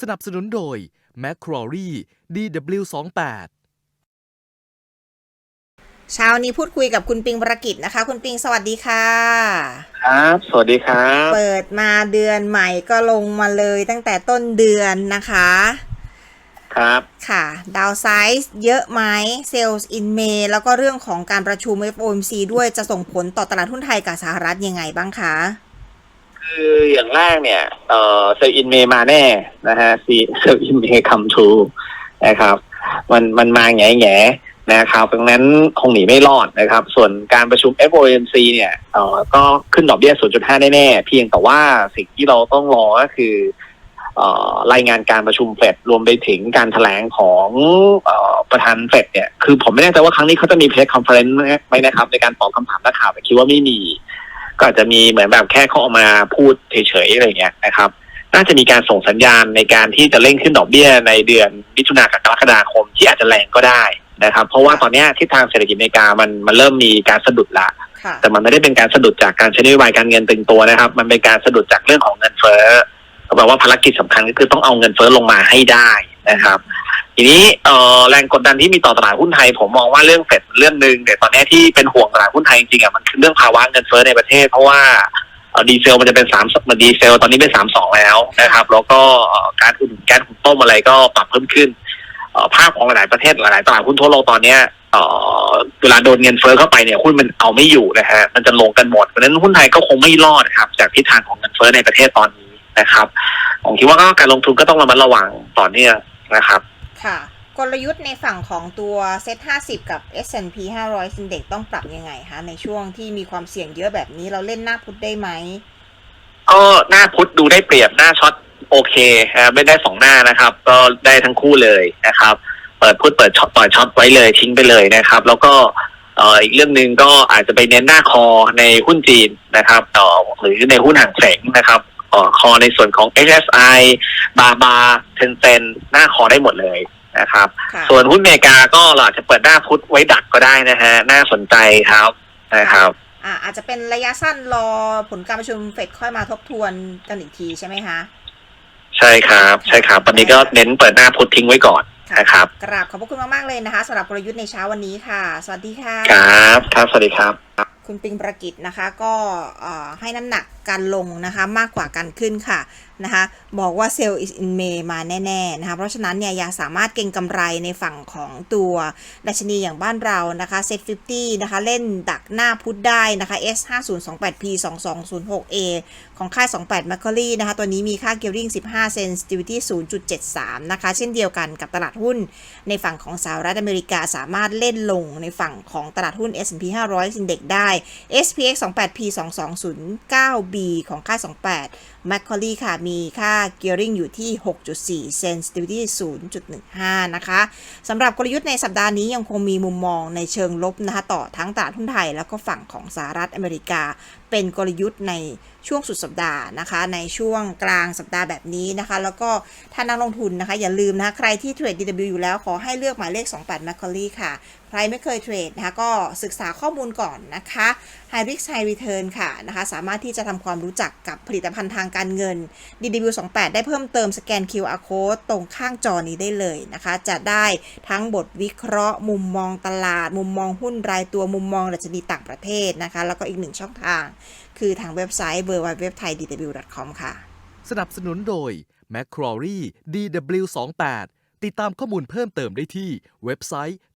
สนับสนุนโดย m c q u a r i e DW28 เช้านี้พูดคุยกับคุณปิงประกิจนะคะ คุณปิงสวัสดีค่ะ ครับ สวัสดีครับ เปิดมาเดือนใหม่ก็ลงมาเลยตั้งแต่ต้นเดือนนะคะ ครับ ค่ะ ดาวไซส์เยอะไหมเซลล์อินเมแล้วก็เรื่องของการประชุม FOMC ด้วยจะส่งผลต่อตลาดหุ้นไทยกับสหรัฐยังไงบ้างคะ คืออย่างแรกเนี่ย เอ่อเซลอินเมมาแน่นะฮะซีเซลอินเมคัมทูนะครับ มันมันมาแง่แง่นะครับดังนั้นคงหนีไม่รอดนะครับ ส่วนการประชุม FOMC เนี่ยเอ่อก็ขึ้นดอกเบี้ย 0.5 แน่ๆ เพียงแต่ว่าสิ่งที่เราต้องรอก็คือเอ่อรายงานการประชุมเฟดรวมไปถึงการแถลงของเอ่อประธานเฟดเนี่ย คือผมไม่แน่ใจว่าครั้งนี้เขาจะมีเพจคอนเฟอเรนซ์ไหมนะครับ ในการตอบคำถามนักข่าวแต่คิดว่าไม่มี ก็อาจจะมีเหมือนแบบแค่เขาออกมาพูดเฉยๆอะไรเงี้ยนะครับ น่าจะมีการส่งสัญญาณในการที่จะเร่งขึ้นดอกเบี้ยในเดือนมิถุนายนกับกรกฎาคมที่อาจจะแรงก็ได้นะครับ เพราะว่าตอนเนี้ยทิศทางเศรษฐกิจอเมริกามันมันเริ่มมีการสะดุดละค่ะแต่มันไม่ได้เป็นการสะดุดจากการใช้นโยบายการเงินตึงตัวนะครับ มันเป็นการสะดุดจากเรื่องของเงินเฟ้อก็แปลว่าภารกิจสำคัญก็คือต้องเอาเงินเฟ้อลงมาให้ได้นะครับ ทีนี้เอ่อแรงกดดันที่มีต่อตลาดหุ้นไทย ผมมองว่าเรื่องเฟดเรื่องหนึ่งแต่ตอนนี้ที่เป็นห่วงตลาดหุ้นไทยจริงๆอะมันคือเรื่องภาวะเงินเฟ้อในประเทศ เพราะว่าดีเซลมันจะเป็นสามมันดีเซล ตอนนี้เป็นสามสองแล้วนะครับ แล้วก็การอุดหนุนแก๊สหุงต้มอะไรก็ปรับเพิ่มขึ้นภาพของหลายประเทศหลายตลาดหุ้นทั่วโลกตอนเนี้ยเอ่อเวลาโดนเงินเฟ้อเข้าไปเนี่ยหุ้นมันเอาไม่อยู่นะฮะมันจะลงกันหมดเพราะฉะนั้นหุ้นไทยก็คงไม่รอดครับ จากทิศทางของเงินเฟ้อในประเทศตอนนี้นะครับ ผมคิดว่าก็การลงทุนก็ต้องระมัดระวังต่อเนื่องนะครับ ค่ะ กลยุทธ์ในฝั่งของตัวเซ็ต50 กับ S&P 500 Index ต้องปรับยังไงคะ ในช่วงที่มีความเสี่ยงเยอะแบบนี้เราเล่นหน้าพุทธได้ไหมก็หน้าพุทธดูได้เปรียบหน้าช็อตโอเคฮะไม่ได้สองหน้านะครับ ก็ได้ทั้งคู่เลยนะครับ เปิดพุทธเปิดช็อตปล่อยช็อตไว้เลยทิ้งไปเลยนะครับ แล้วก็เอ,อ,อีกเรื่องหนึ่งก็อาจจะไปเน้นหน้าคอในหุ้นจีนนะครับเอ่อหรือในหุ้นห่างแสงนะครับ คอในส่วนของ HSI บาบาเทนเซนหน้าคอได้หมดเลยนะครับค่ะส่วนหุ้นอเมริกาก็เราอาจจะเปิดหน้าพุทธไว้ดักก็ได้นะฮะ น่าสนใจครับนะครับอ่าอาจจะเป็นระยะสั้นรอผลการประชุมเฟดค่อยมาทบทวนกันอีกทีใช่ไหมคะ ใช่ครับ ใช่ครับตอนนี้ก็เน้นเปิดหน้าพุทธทิ้งไว้ก่อนค่ะนะครับกราบขอบพระคุณมาก ๆ เลยนะคะสำหรับกลยุทธ์ในเช้าวันนี้ค่ะ สวัสดีค่ะ ครับ ครับ สวัสดีครับ คุณปิงประกิตนะคะก็ให้น้ำหนักการลงนะคะมากกว่าการขึ้นค่ะนะคะบอกว่าเซลล์ is in May มาแน่ๆนะคะเพราะฉะนั้นเนี่ยยังสามารถเก็งกำไรในฝั่งของตัวดัชนีอย่างบ้านเรานะคะ Set 50 นะคะ เล่นดักหน้าพุทธได้นะคะ S 5 0 2 8 P 2 2 0 6 A ของค่าย 28 m a c q u a r i e นะคะ ตัวนี้มีค่า gearing 15 sensitivity 0.73 นะคะ เช่นเดียวกันกับตลาดหุ้นในฝั่งของสหรัฐอเมริกาสามารถเล่นลงในฝั่งของตลาดหุ้น S&P 500 Index ได้ SPX 28P 2209B ของค่าย 28 m a c q u a r i e ค่ะมีค่า gearing อยู่ที่ 6.4 sensitivity 0.15 นะคะสำหรับกลยุทธ์ในสัปดาห์นี้ยังคงมีมุมมองในเชิงลบนะคะต่อทั้งตลาดหุ้นไทยแล้วก็ฝั่งของสหรัฐอเมริกาเป็นกลยุทธ์ในช่วงสุดสัปดาห์นะคะ ในช่วงกลางสัปดาห์แบบนี้นะคะ แล้วก็ถ้านักลงทุนนะคะ อย่าลืมนะคะ ใครที่เทรด DW อยู่แล้วขอให้เลือกหมายเลข 28 m a c q u a r i e ค่ะ ใครไม่เคยเทรดนะคะ ก็ศึกษาข้อมูลก่อนนะคะ High Risk High Return ค่ะนะคะ สามารถที่จะทำความรู้จักกับผลิตภัณฑ์ทางการเงิน DW 28 ได้เพิ่มเติมสแกน QR Code ตรงข้างจอนี้ได้เลยนะคะ จะได้ทั้งบทวิเคราะห์ มุมมองตลาด มุมมองหุ้นรายตัว มุมมองดัชนีต่างประเทศนะคะ แล้วก็อีกหนึ่งช่องทางคือทางเว็บไซต์ www.thaidw.com ค่ะ สนับสนุนโดย Macquarie DW28 ติดตามข้อมูลเพิ่มเติมได้ที่เว็บไซต์